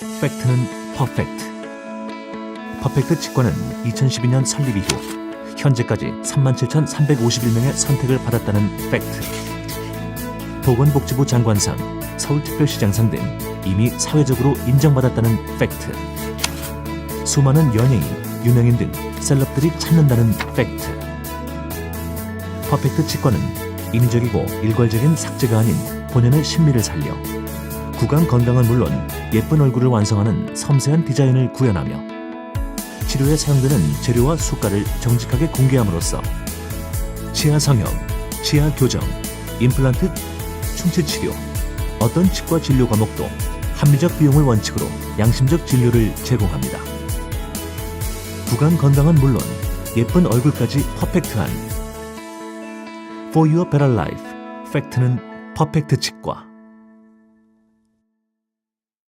팩트는 퍼펙트. 퍼펙트 치과는 2012년 설립 이후 현재까지 37,351명의 선택을 받았다는 팩트. 보건복지부 장관상, 서울특별시장상 등 이미 사회적으로 인정받았다는 팩트. 수많은 연예인, 유명인 등 셀럽들이 찾는다는 팩트. 퍼펙트 치과는 인위적이고 일괄적인 삭제가 아닌 본연의 심리를 살려 구강 건강은 물론 예쁜 얼굴을 완성하는 섬세한 디자인을 구현하며 치료에 사용되는 재료와 수가를 정직하게 공개함으로써 치아 성형, 치아 교정, 임플란트, 충치 치료, 어떤 치과 진료 과목도 합리적 비용을 원칙으로 양심적 진료를 제공합니다. 구강 건강은 물론 예쁜 얼굴까지 퍼펙트한 For Your Better Life 팩트는 퍼펙트 치과